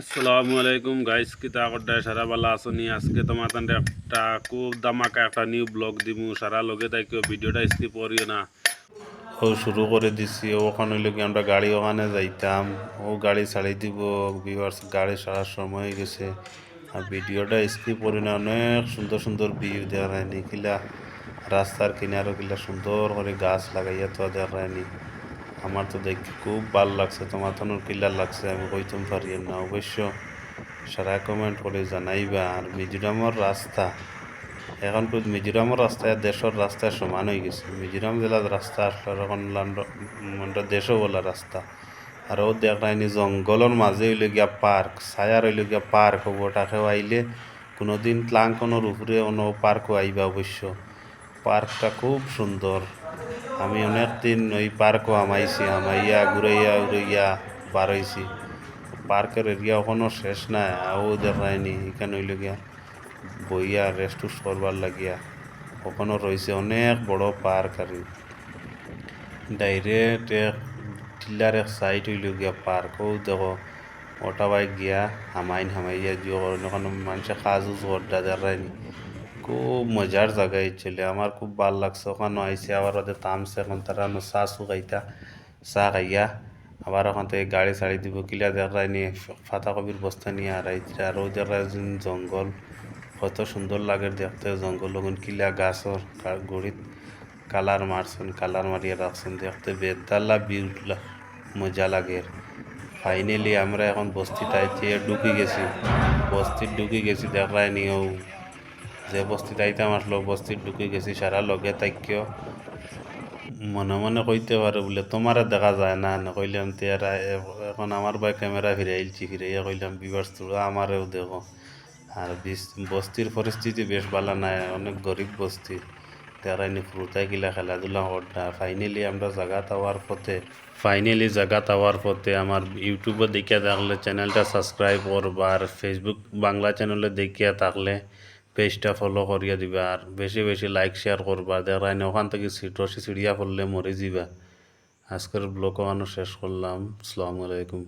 আসসালামু আলাইকুম গাইস কিতা করতে সারা বেলা আসনি। আজকে তোমার একটা খুব দামাকা একটা নিউ ব্লগ দিমু। সারা লগে তাই কেউ ভিডিওটা স্কিপ করিও না। ও, শুরু করে দিছি। ওখানে কি আমরা গাড়ি ওখানে যাইতাম। ও, গাড়ি ছাড়ি দিব। বিভার্স গাড়ি ছাড়ার সময় গেছে। আর ভিডিওটা স্কিপ করি না। অনেক সুন্দর সুন্দর ভিউ দেওয়া হয়নি। কিলা রাস্তার কিনারও কিলা সুন্দর করে গাছ লাগাইয়া তো দেখা হয়নি। আমার তো দেখি খুব ভালো লাগছে তো কিলার লাগছে, আমি কইতাম পারি না অবশ্য সারা কমেন্ট করে জানাইবা। আর মিজোরামের রাস্তা, এখন তো মিজোরামের রাস্তা আর দেশের রাস্তা সমান হয়ে গেছে। মিজোরাম জেলার রাস্তা আসলে এখন মানে দেশও বলা রাস্তা। আর ও দেখায়নি জঙ্গলের মাঝে হইলে গিয়া পার্ক ছায়ার হইলে গিয়া পার্ক হব ওটাকেও আইলে কোনোদিন ক্লাঙ্কনের উপরে অন্য পার্কও আইবা অবশ্য। পার্কটা খুব সুন্দর। আমি অনেক দিন ওই পার্কও আমাইছি, আমাইয়া ঘুরাইয়া উড়াইয়া বার হয়েছি পার্কের এরিয়া ওখানো শেষ নাই আও দেখায়নি এখানে হইল গিয়া বইয়া রেস্ট করবার লাগিয়া। ওখানো রয়েছে অনেক বড় পার্ক আর ডাইরেক্ট এক টিল্লার এক সাইড হইল গিয়া পার্ক, ও দেখো, ওটা বাইক গিয়া হামাইন হামাইয়া দিও ওখানে মানুষে কাজ উজ করতে দেখায়নি খুব মজার জায়গায় চলে। আমার খুব ভালো লাগছে। ওখানে আইসে আবার ওদের থামছে এখন তারা চা চু চা খাইয়া আবার ওখান থেকে গাড়ি ছাড়ি দিব। কিলা দেখায় নিয়ে ফাতা কবির বস্তা নিয়ে আড়াইতে আর ওদের জঙ্গল, কত সুন্দর লাগে দেখতে জঙ্গল। ওখান কিলা গাছর গড়িত কালার মারছেন, কালার মারিয়ে রাখছেন। দেখতে বেদাল্লা বিউলা মজা লাগে। ফাইনালি আমরা এখন বস্তিটাইতে ঢুকি গেছি। বস্তির ঢুকি গেছি দেখায় নিয়েও যে বস্তিতে আইতাম আসলো বস্তির ঢুকে গেছি সারা লগে তাইকেও মনে মনে কইতে পারে বলে তোমারে দেখা যায় না না কইলাম তেরা এখন আমার বাই ক্যামেরা ফিরে আইলছি ফিরাইয়া কইলাম বিবাস তোরা আমারেও দেখো। আর বস্তির পরিস্থিতি বেশ ভালো নাই, অনেক গরিব বস্তি। তারা এনে ফুরুতাই গিলা খেলাধুলা করতা ফাইনালি আমরা জায়গা তাওয়ার পথে ফাইনালি জায়গা তাওয়ার পথে আমার ইউটিউবে দেখিয়া থাকলে চ্যানেলটা সাবস্ক্রাইব করবা আর ফেসবুক বাংলা চ্যানেলে দেখিয়া থাকলে পেজটা ফলো করিয়া দিবা আর বেশি বেশি লাইক শেয়ার করবা। দেখাই ওখান থেকে রসি ছিড়িয়া পড়লে মরে যাবা আজকের ব্লগ শেষ করলাম। আসসালামু আলাইকুম।